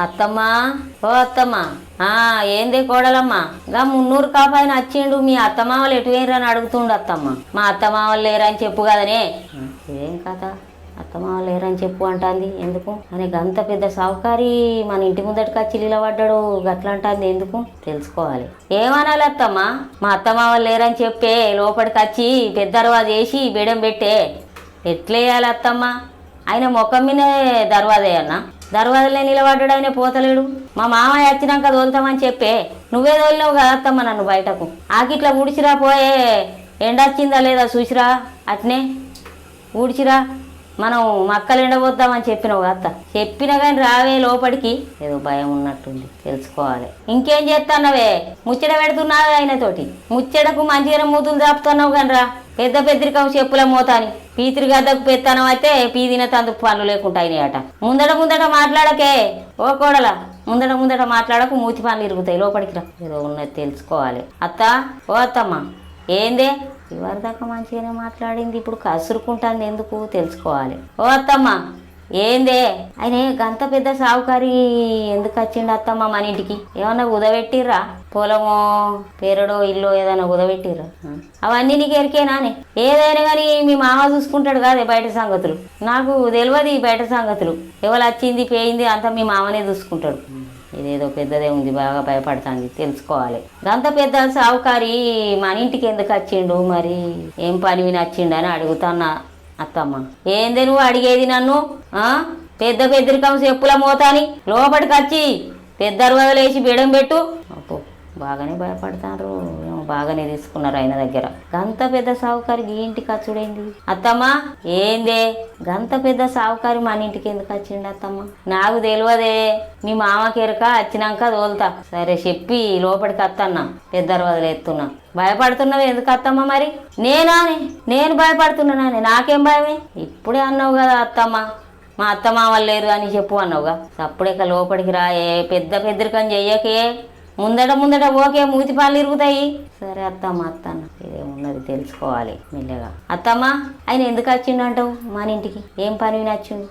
అత్తమ్మా ఓ అత్తమ్మా. ఆ ఏందే కోడలమ్మా? గా మున్నూరు కాపాయన వచ్చిండు మీ అత్తమావలు ఎటు వేయరు అని అడుగుతుండు అత్తమ్మ. మా అత్తమావలు లేరని చెప్పు కదనే. ఏం కథ? అత్తమావలు లేరని చెప్పు అంటాంది. ఎందుకు? అని గంత పెద్ద సావుకారి మన ఇంటి ముందటికి వచ్చి నిలబడ్డాడు గట్ల అంటుంది ఎందుకు? తెలుసుకోవాలి. ఏమనాలి అత్తమ్మ? మా అత్తమావలు లేరని చెప్పే లోపలికి వచ్చి పెద్ద పెద్దరవా చేసి బెడం పెట్టే. ఎట్లేయాలి అత్తమ్మ? ఆయన ముఖం మీదే దర్వాజే అన్న దర్వాజలే నిలబడ్డాడు ఆయన పోతలేడు. మా మామయ్య వచ్చినాక తోలుతామని చెప్పే. నువ్వే తోలినావు కదా అత్తమ్మ నన్ను బయటకు. ఆకిట్లా ఊడిచిరా పోయే. ఎండొచ్చిందా లేదా చూసిరా? అట్నే. ఊడిచిరా. మనం మక్కలు ఎండబోద్దామని చెప్పినావు అత్త చెప్పినా కానీ రావే లోపలికి. ఏదో భయం ఉన్నట్టుంది. తెలుసుకోవాలి. ఇంకేం చేస్తున్నావే ముచ్చట పెడుతున్నావే ఆయనతోటి. ముచ్చటకు మంచిగా మూతులు దాపుతున్నావు కానీ రా పెద్ద పెద్దరికం చెప్పుల మోతాని. పీతిరి గద్దకు పెత్తనం అయితే పీదిన తందుకు పనులు లేకుండా అయినాయట. ముందట ముందట మాట్లాడకే. ఓ కోడల ముందట ముందట మాట్లాడకు మూతి పనులు ఇరుగుతాయి. లోపలికి రా. ఏదో ఉన్నది తెలుసుకోవాలి. అత్త ఓ అత్తమ్మ ఏందే? ఇవరిదాకా మంచిగానే మాట్లాడింది. ఇప్పుడు కసురుకుంటుంది ఎందుకు? తెలుసుకోవాలి. ఓ అత్తమ్మ ఏందే? ఆయన గంత పెద్ద సావుకారి ఎందుకు వచ్చిండు అత్తమ్మ మన ఇంటికి? ఏమన్నా ఉదబెట్టిర్రా? పొలమో పేరడో ఇల్లు ఏదైనా కుదబెట్టిర్రు. అవన్నీ నీకు ఎరికేనానే ఏదైనా కానీ మీ మామ చూసుకుంటాడు కాదే బయట సంగతులు. నాకు తెలియదు ఈ బయట సంగతులు. ఎవరు వచ్చింది పోయింది అంతా మీ మామనే చూసుకుంటాడు. ఇదేదో పెద్దదే ఉంది బాగా భయపడుతుంది తెలుసుకోవాలి. గంత పెద్ద సావుకారి మన ఇంటికి ఎందుకు వచ్చిండు మరి? ఏం పని విని వచ్చిండు అని అడుగుతాన్నా అత్తమ్మ. ఏందే నువ్వు అడిగేది నన్ను? పెద్ద పెద్దరికం చెప్పుల మోతాని లోపలికి వచ్చి పెద్ద వదిలేసి బీడం పెట్టు. బాగానే భయపడతారు. బాగానే తీసుకున్నారు ఆయన దగ్గర. గంత పెద్ద సావుకారి ఈ ఇంటికి వచ్చుడైంది? అత్తమ్మా ఏందే? గంత పెద్ద సావుకారి మన ఇంటికి ఎందుకు వచ్చిండు అత్తమ్మ? నాకు తెలియదే. మీ మామకెరక వచ్చినాక తోలుతా. సరే చెప్పి లోపలికి వత్తన్నా పెద్దరు వదిలేస్తున్నా. భయపడుతున్నావు ఎందుకు అత్తమ్మ మరి? నేనా? నేను భయపడుతున్నానే? నాకేం భయమే? ఇప్పుడే అన్నావు కదా అత్తమ్మ. మా అత్తమ్మ లేరు అని చెప్పు అన్నావుగా. అప్పుడే లోపలికి రాయే. పెద్ద పెద్దరికని చెయ్యకే. ముందట ముందట ఓకే మూతి పాలు ఇరుగుతాయి. సరే అత్తమ్మ అత్తన్న. ఇదేమున్నది తెలుసుకోవాలి మెల్లగా. అత్తమ్మ ఆయన ఎందుకు వచ్చిండు అంటావు? మన ఇంటికి ఏం పని నచ్చిండు